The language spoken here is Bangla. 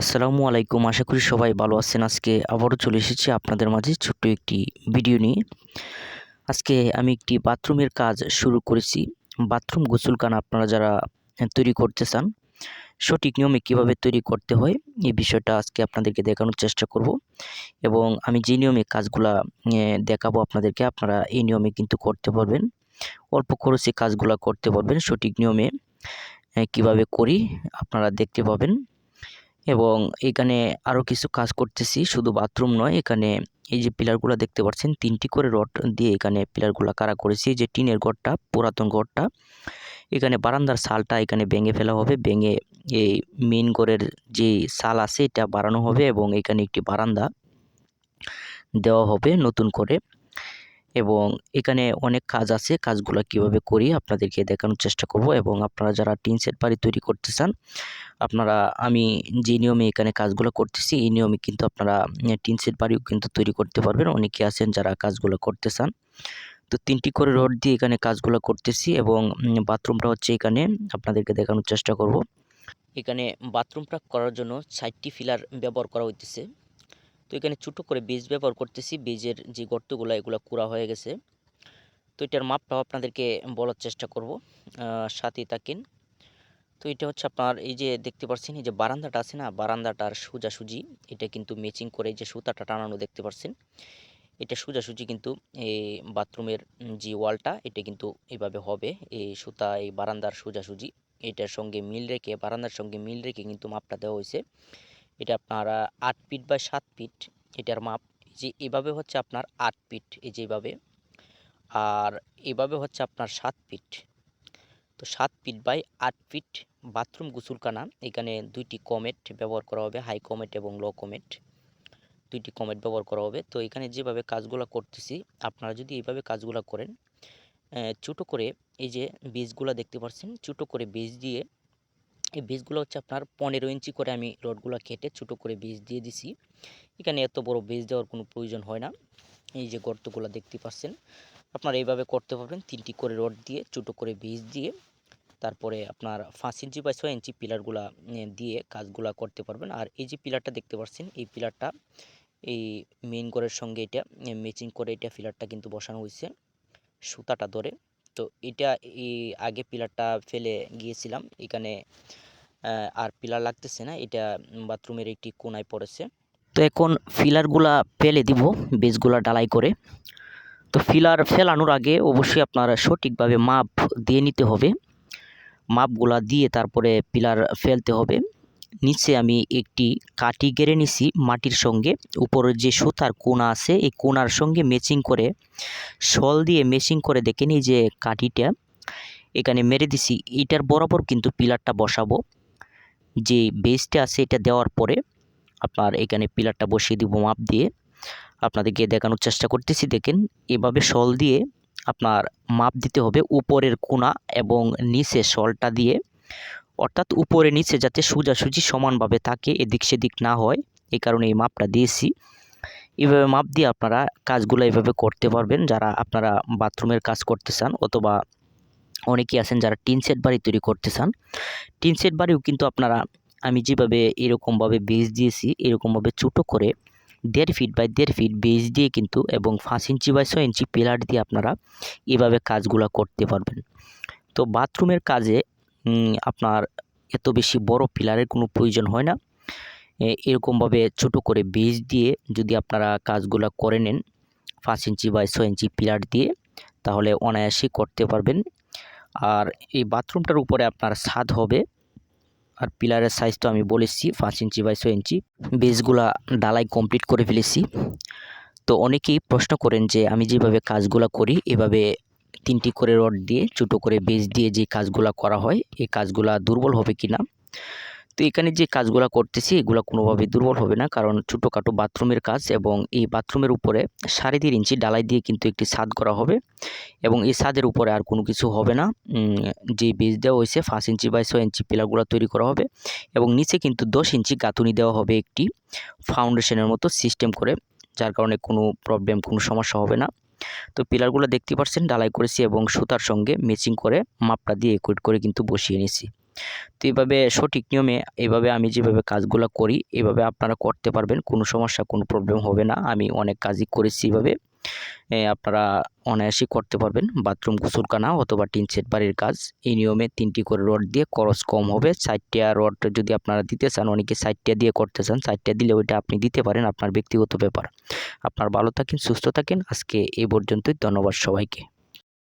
আসসালামু আলাইকুম। আশা করি সবাই ভালো আছেন। আজকে আবারও চলে এসেছি আপনাদের মাঝে ছোট্ট একটি ভিডিও নিয়ে। আজকে আমি একটি বাথরুমের কাজ শুরু করেছি। বাথরুম গোসলখানা আপনারা যারা তৈরি করতে চান, সঠিক নিয়মে কীভাবে তৈরি করতে হয়, এই বিষয়টা আজকে আপনাদেরকে দেখানোর চেষ্টা করব। এবং আমি যে নিয়মে কাজগুলা দেখাবো আপনাদেরকে, আপনারা এই নিয়মে কিন্তু করতে পারবেন। অল্প খরচে কাজগুলা করতে পারবেন। সঠিক নিয়মে কীভাবে করি আপনারা দেখতে পাবেন। এবং এখানে আরও কিছু কাজ করতেছি, শুধু বাথরুম নয়, এখানে এই যে পিলারগুলো দেখতে পাচ্ছেন, তিনটি করে রড দিয়ে এখানে পিলারগুলো কারা করেছি যে টিনের ঘরটা, পুরাতন ঘরটা। এখানে বারান্দার সালটা এখানে ভেঙে ফেলা হবে, ভেঙে এই মেন ঘরের যে সাল আছে, এটা বাড়ানো হবে এবং এখানে একটি বারান্দা দেওয়া হবে নতুন করে। এবং এখানে অনেক কাজ আছে, কাজগুলো কীভাবে করি আপনাদেরকে দেখানোর চেষ্টা করব এবং আপনারা যারা টিন সেট বাড়ি তৈরি করতে চান, আপনারা, আমি যে নিয়মে এখানে কাজগুলো করতেছি, এই নিয়মে কিন্তু আপনারা টিন সেট বাড়িও কিন্তু তৈরি করতে পারবেন। অনেকে আছেন যারা কাজগুলো করতে চান। তো তিনটি করে রড দিয়ে এখানে কাজগুলো করতেছি এবং বাথরুমটা হচ্ছে এখানে আপনাদেরকে দেখানোর চেষ্টা করব। এখানে বাথরুমটা করার জন্য সাইটটি ফিলার ব্যবহার করা হইতেছে। তো এখানে ছোটো করে বীজ ব্যবহার করতেছি। বীজের যে গর্তগুলো, এগুলো কুড়া হয়ে গেছে। তো এটার মাপটাও আপনাদেরকে বলার চেষ্টা করব সাথেই থাকেন তো এটা হচ্ছে আপনার এই যে দেখতে পাচ্ছেন এই যে বারান্দাটা আছে না, বারান্দাটার সোজাসুজি। এটা কিন্তু ম্যাচিং করে যে সুতাটা টানানো দেখতে পাচ্ছেন এটা সোজাসুজি কিন্তু এই বাথরুমের যে ওয়ালটা, এটা কিন্তু এভাবে হবে। এই সুতা, এই বারান্দার সোজাসুজি, এটার সঙ্গে মিল রেখে, বারান্দার সঙ্গে মিল রেখে কিন্তু মাপটা দেওয়া হয়েছে। এটা আপনার আট ফিট বা সাত ফিট এটার মাপ। যে এভাবে হচ্ছে আপনার আট ফিট, এই যে এভাবে। আর এভাবে হচ্ছে আপনার সাত ফিট। তো সাত ফিট বাই আট ফিট বাথরুম গুসুলখানা, এখানে দুইটি কমেট ব্যবহার করা হবে, হাই কমেট এবং লো কমেট। দুইটি কমেট ব্যবহার করা হবে। তো এখানে যেভাবে কাজগুলো করতেছি, আপনারা যদি এইভাবে কাজগুলো করেন ছোটো করে এই যে বীজগুলো দেখতে পাচ্ছেন, ছোটো করে বীজ দিয়ে এই বীজগুলো হচ্ছে আপনার পনেরো ইঞ্চি করে আমি রডগুলো কেটে ছোটো করে বীজ দিয়ে দিছি। এখানে এত বড় বীজ দেওয়ার কোনো প্রয়োজন হয় না। এই যে গর্তগুলো দেখতে পাচ্ছেন, আপনারা এইভাবে করতে পারবেন। তিনটি করে রড দিয়ে ছোটো করে বীজ দিয়ে তারপরে আপনার পাঁচ ইঞ্চি বা ছয় ইঞ্চি পিলারগুলা দিয়ে কাজগুলা করতে পারবেন। আর এই যে পিলারটা দেখতে পাচ্ছেন, এই পিলারটা, এই মেইন ঘরের সঙ্গে এটা ম্যাচিং করে এটা পিলারটা কিন্তু বসানো হয়েছে। সুতাটা ধরে। তো এটা আগে পিলারটা ফেলে গিয়েছিলাম। এখানে আর পিলার লাগতেছে না, এটা বাথরুমের একটি কোনায় পড়েছে। তো এখন ফিলারগুলা ফেলে দিব বেজগুলা ডালাই করে। তো ফিলার ফেলানোর আগে অবশ্যই আপনার সঠিকভাবে মাপ দিয়ে নিতে হবে। মাপগুলা দিয়ে তারপরে পিলার ফেলতে হবে। নিচে আমি একটি কাটি গেড়ে নিছি মাটির সঙ্গে। উপরের যে সুতার কোনা আছে, এই কোনার সঙ্গে ম্যাচিং করে শল দিয়ে মেচিং করে দেখে নিই যে কাঠিটা। এখানে মেরে দিছি। এটার বরাবর কিন্তু পিলারটা বসাবো। যে বেসটা আছে এটা দেওয়ার পরে আপনার এখানে পিলারটা বসিয়ে দিব মাপ দিয়ে। আপনাদেরকে দেখানোর চেষ্টা করতেছি, দেখেন। এভাবে শল দিয়ে আপনার মাপ দিতে হবে উপরের কোনা এবং নিচে শলটা দিয়ে। অর্থাৎ উপরে নিচে যাতে সোজাসুজি সমানভাবে থাকে, এদিক সেদিক না হয়, এই কারণে এই মাপটা দিয়েছি। এইভাবে মাপ দিয়ে আপনারা কাজগুলো এইভাবে করতে পারবেন। যারা আপনারা বাথরুমের কাজ করতে চান অথবা অনেকেই আছেন যারা টিন সেট বাড়ি তৈরি করতে চান, টিন সেট বাড়িও কিন্তু আপনারা, আমি যেভাবে এরকমভাবে বেজ দিয়েছি, এরকমভাবে ছোটো করে দেড় ফিট বাই দেড় ফিট বেজ দিয়ে কিন্তু এবং পাঁচ ইঞ্চি বাই ছয় ইঞ্চি পিলার দিয়ে আপনারা এভাবে কাজগুলো করতে পারবেন। তো বাথরুমের কাজে আপনার এত বেশি বড় পিলারের কোনো প্রয়োজন হয় না। এরকমভাবে ছোট করে বেজ দিয়ে যদি আপনারা কাজগুলো করে নেন, পাঁচ ইঞ্চি বাই ছয় ইঞ্চি পিলার দিয়ে, তাহলে অনায়াসেই করতে পারবেন। আর এই বাথরুমটার উপরে আপনার ছাদ হবে। আর পিলারের সাইজ তো আমি বলেছি, পাঁচ ইঞ্চি বাই ছয় ইঞ্চি। বেসগুলা ডালাই কমপ্লিট করে ফেলেছি। তো অনেকেই প্রশ্ন করেন যে, আমি যেভাবে কাজগুলো করি, এভাবে তিনটি করে রড দিয়ে, ছোটো করে বেজ দিয়ে যে কাজগুলো করা হয়, এই কাজগুলা দুর্বল হবে কি না তো এখানে যে কাজগুলো করতেছি, এগুলো কোনোভাবে দুর্বল হবে না, কারণ ছোটোখাটো বাথরুমের কাজ এবং এই বাথরুমের উপরে সাড়ে তিন ইঞ্চি ডালাই দিয়ে কিন্তু একটি ছাদ করা হবে এবং এই ছাদের উপরে আর কোনো কিছু হবে না। যে বেজ দেওয়া হয়েছে, পাঁচ ইঞ্চি বাই ছয় ইঞ্চি পিলারগুলো তৈরি করা হবে এবং নিচে কিন্তু দশ ইঞ্চি গাঁথুনি দেওয়া হবে একটি ফাউন্ডেশনের মতো সিস্টেম করে, যার কারণে কোনো প্রবলেম, কোনো সমস্যা হবে না। তো পিলারগুলো দেখতে পাচ্ছেন ডালাই করেছি এবং সুতার সঙ্গে ম্যাচিং করে মাপটা দিয়ে একুইট করে কিন্তু বসিয়ে নিয়েছি। তো এইভাবে সঠিক নিয়মে এইভাবে আমি যেভাবে কাজগুলো করি এভাবে আপনারা করতে পারবেন কোনো সমস্যা কোনো প্রবলেম হবে না। আমি অনেক কাজই করেছি এইভাবে এ, আপনারা অনায়াসেই করতে পারবেন। বাথরুম গোসলখানা অথবা টিন সেট বাড়ির কাজ। এই নিয়মে তিনটি করে রড দিয়ে খরচ কম হবে। সাইটটা রড যদি আপনারা দিতে চান, অনেকে সাইটটা দিয়ে করতে চান, সাইটটা দিলে ওইটা আপনি দিতে পারেন আপনার ব্যক্তিগত ব্যাপার। আপনার ভালো থাকেন, সুস্থ থাকেন। আজকে এই পর্যন্তই। ধন্যবাদ সবাইকে।